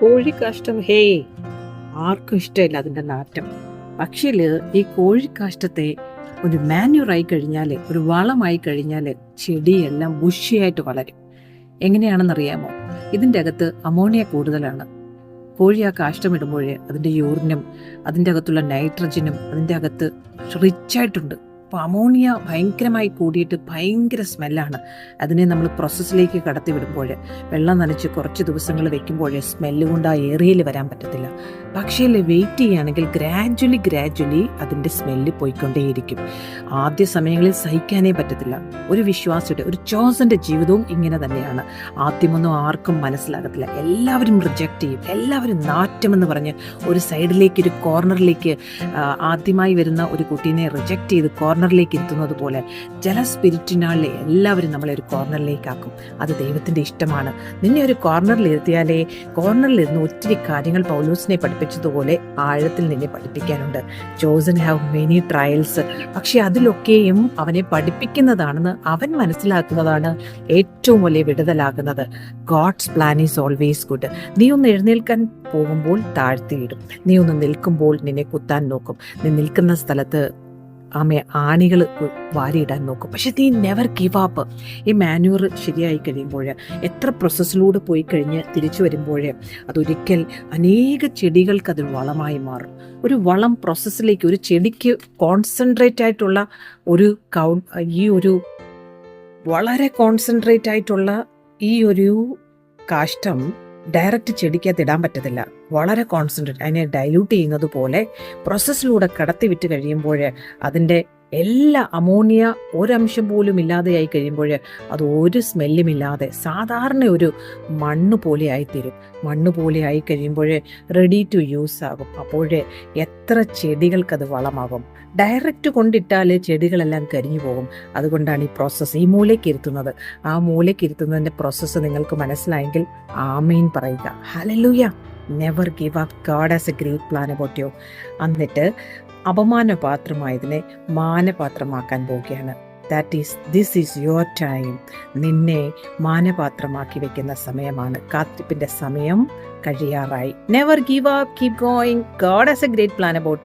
കോഴിക്കാഷ്ടം ഹേ ആർക്കും ഇഷ്ടമില്ല അതിന്റെ നാറ്റം. പക്ഷേ ഈ കോഴിക്കാഷ്ടത്തെ ഒരു മാന്യൂറായി കഴിഞ്ഞാൽ ഒരു വളമായി കഴിഞ്ഞാൽ ചെടിയെല്ലാം ബുഷിയായിട്ട് വളരും. എങ്ങനെയാണെന്നറിയാമോ? ഇതിന്റെ അകത്ത് അമോണിയ കൂടുതലാണ്. കോഴി ആ കാഷ്ടമിടുമ്പോൾ അതിന്റെ യൂറിനും അതിന്റെ അകത്തുള്ള നൈട്രജനും അതിന്റെ അകത്ത് റിച്ചായിട്ടുണ്ട് അപ്പോൾ അമോണിയ ഭയങ്കരമായി കൂടിയിട്ട് ഭയങ്കര സ്മെല്ലാണ്. അതിനെ നമ്മൾ പ്രോസസ്സിലേക്ക് കടത്തി വിടുമ്പോൾ വെള്ളം നനച്ച് കുറച്ച് ദിവസങ്ങൾ വെക്കുമ്പോൾ സ്മെല്ല് കൊണ്ട് ആ ഏറിയയിൽ വരാൻ പറ്റത്തില്ല. പക്ഷേ വെയിറ്റ് ചെയ്യുകയാണെങ്കിൽ ഗ്രാജ്വലി ഗ്രാജ്വലി അതിന്റെ സ്മെല്ല് പോയിക്കൊണ്ടേയിരിക്കും. ആദ്യ സമയങ്ങളിൽ സഹിക്കാനേ പറ്റത്തില്ല. ഒരു വിശ്വാസിയുടെ ഒരു ചോസന്റെ ജീവിതവും ഇങ്ങനെ തന്നെയാണ്. ആദ്യമൊന്നും ആർക്കും മനസ്സിലാകത്തില്ല. എല്ലാവരും റിജക്റ്റ് ചെയ്യും. എല്ലാവരും നാറ്റമെന്ന് പറഞ്ഞ് ഒരു സൈഡിലേക്ക് ഒരു കോർണറിലേക്ക് ആദ്യമായി വരുന്ന ഒരു കുട്ടീനെ റിജക്റ്റ് ചെയ്ത് കോർണറിലേക്ക് എത്തുന്നത് പോലെ ചില സ്പിരിറ്റിനാളിലെ എല്ലാവരും നമ്മളെ ഒരു കോർണറിലേക്കാക്കും. അത് ദൈവത്തിന്റെ ഇഷ്ടമാണ്. നിന്നെ ഒരു കോർണറിൽ ഇരുത്തിയാലേ കോർണറിൽ ഇരുന്ന് ഒത്തിരി കാര്യങ്ങൾ പൗലൂസിനെ പഠിപ്പിച്ചതുപോലെ ആഴത്തിൽ നിന്നെ പഠിപ്പിക്കാനുണ്ട്. ചോസൻ ഹാവ് മെനി ട്രയൽസ് പക്ഷെ അതിലൊക്കെയും അവനെ പഠിപ്പിക്കുന്നതാണെന്ന് അവൻ മനസ്സിലാക്കുന്നതാണ് ഏറ്റവും വലിയ വിടുതലാകുന്നത്. God's plan is always good നീ ഒന്ന് എഴുന്നേൽക്കാൻ പോകുമ്പോൾ താഴ്ത്തിയിടും. നീ ഒന്ന് നിൽക്കുമ്പോൾ നിന്നെ കുത്താൻ നോക്കും. നീ നിൽക്കുന്ന സ്ഥലത്ത് ആമെ ആണികൾ വാരിയിടാൻ നോക്കും. പക്ഷെ നീ നെവർ ഗിവ് അപ്പ് ഈ മാന്യൂർ ശരിയായി കഴിയുമ്പോൾ എത്ര പ്രോസസ്സിലൂടെ പോയി കഴിഞ്ഞ് തിരിച്ചു വരുമ്പോൾ അതൊരിക്കൽ അനേക ചെടികൾക്ക് അതിൽ വളമായി മാറും. ഒരു വളം പ്രോസസ്സിലേക്ക് ഒരു ചെടിക്ക് കോൺസെൻട്രേറ്റ് ആയിട്ടുള്ള ഒരു കൗ ഈ ഒരു വളരെ കോൺസെൻട്രേറ്റ് ആയിട്ടുള്ള ഈ ഒരു കാഷ്ടം ഡയറക്റ്റ് ചെടിക്കകത്ത് ഇടാൻ പറ്റത്തില്ല. വളരെ കോൺസെൻട്രേറ്റ് അതിനെ ഡൈല്യൂട്ട് ചെയ്യുന്നത് പോലെ പ്രോസസ്സിലൂടെ കടത്തി വിറ്റ് കഴിയുമ്പോൾ അതിന്റെ എല്ലാ അമോണിയ ഒരംശം പോലും ഇല്ലാതെയായി കഴിയുമ്പോൾ അത് ഒരു സ്മെല്ലും ഇല്ലാതെ സാധാരണ ഒരു മണ്ണ് പോലെ ആയിത്തീരും. മണ്ണ് പോലെ ആയി കഴിയുമ്പോൾ റെഡി ടു യൂസ് ആകും. അപ്പോഴേ എത്ര ചെടികൾക്കത് വളമാകും? ഡയറക്റ്റ് കൊണ്ടിട്ടാൽ ചെടികളെല്ലാം കരിഞ്ഞു പോകും. അതുകൊണ്ടാണ് ഈ പ്രോസസ്സ് ഈ മൂലയ്ക്ക് ഇരുത്തുന്നത്. ആ മൂലയ്ക്ക് ഇരുത്തുന്നതിന്റെ പ്രോസസ്സ് നിങ്ങൾക്ക് മനസ്സിലായെങ്കിൽ ആമീൻ പറയുക. ഹലലൂയ never give up God has a great plan about you എന്നിട്ട് അപമാനപാത്രമായതിനെ മാനപാത്രമാക്കാൻ പോവുകയാണ്. That is this is your time നിന്നെ മാനപാത്രമാക്കി വെക്കുന്ന സമയമാണ്. കാത്തിരിപ്പിന്റെ സമയം കഴിയാറായി. Never give up keep going God has a great plan about